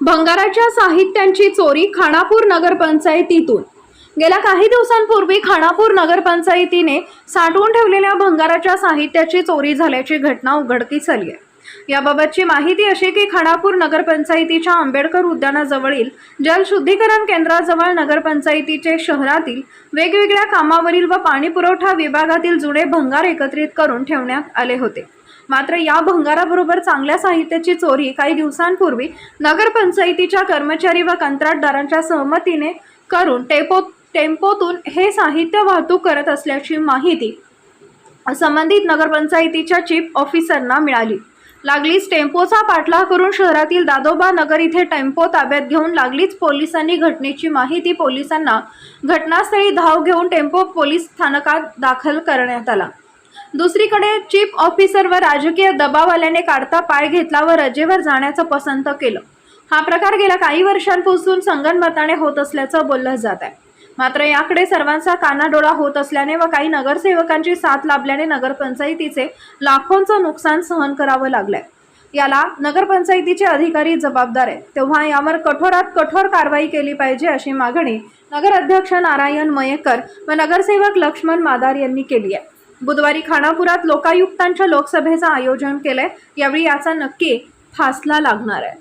भंगाराच्या साहित्यांची चोरी खानापूर नगरपंचायतीतून. गेल्या काही दिवसांपूर्वी खानापूर नगरपंचायतीने साठवून ठेवलेल्या भंगाराच्या साहित्याची चोरी झाल्याची घटना उघडकीस आली आहे. याबाबतची माहिती अशी की खानापूर नगरपंचायतीच्या आंबेडकर उद्यानाजवळील जलशुद्धीकरण केंद्राजवळ नगरपंचायतीचे शहरातील वेगवेगळ्या कामावरील व पाणीपुरवठा विभागातील जुने भंगार एकत्रित करून ठेवण्यात आले होते. मात्र या भंगाराबरोबर चांगल्या साहित्याची चोरी काही दिवसांपूर्वी नगरपंचायतीच्या कर्मचारी व कंत्राटदारांच्या सहमतीने करून टेपो टेम्पोतून हे साहित्य वाहतूक करत असल्याची माहिती संबंधित नगरपंचायतीच्या चीफ ऑफिसरना मिळाली. लागलीच टेम्पोचा पाठलाग करून शहरातील दादोबा नगर इथे टेम्पो ताब्यात घेऊन लागलीच पोलिसांनी घटनेची माहिती पोलिसांना घटनास्थळी धाव घेऊन टेम्पो पोलीस स्थानकात दाखल करण्यात आला. दुसरीकडे चीफ ऑफिसर व राजकीय दबाव आल्याने काढता पाय घेतला व रजेवर जाण्याचं पसंत केलं. हा प्रकार गेल्या काही वर्षांपासून संगणमताने होत असल्याचं बोललं जात आहे. मात्र याकडे सर्वांचा कानाडोळा होत असल्याने व काही नगरसेवकांची साथ लाभल्याने नगरपंचायतीचे लाखोंचं नुकसान सहन करावं लागलंय. याला नगरपंचायतीचे अधिकारी जबाबदार आहेत. तेव्हा यावर कठोरात कठोर कारवाई केली पाहिजे अशी मागणी नगर अध्यक्ष नारायण मयेकर व नगरसेवक लक्ष्मण मादार यांनी केली आहे. बुधवारी खानापुरात लोकायुक्तांच्या लोकसभेचं आयोजन केलंय. यावेळी याचा नक्की फासला लागणार आहे.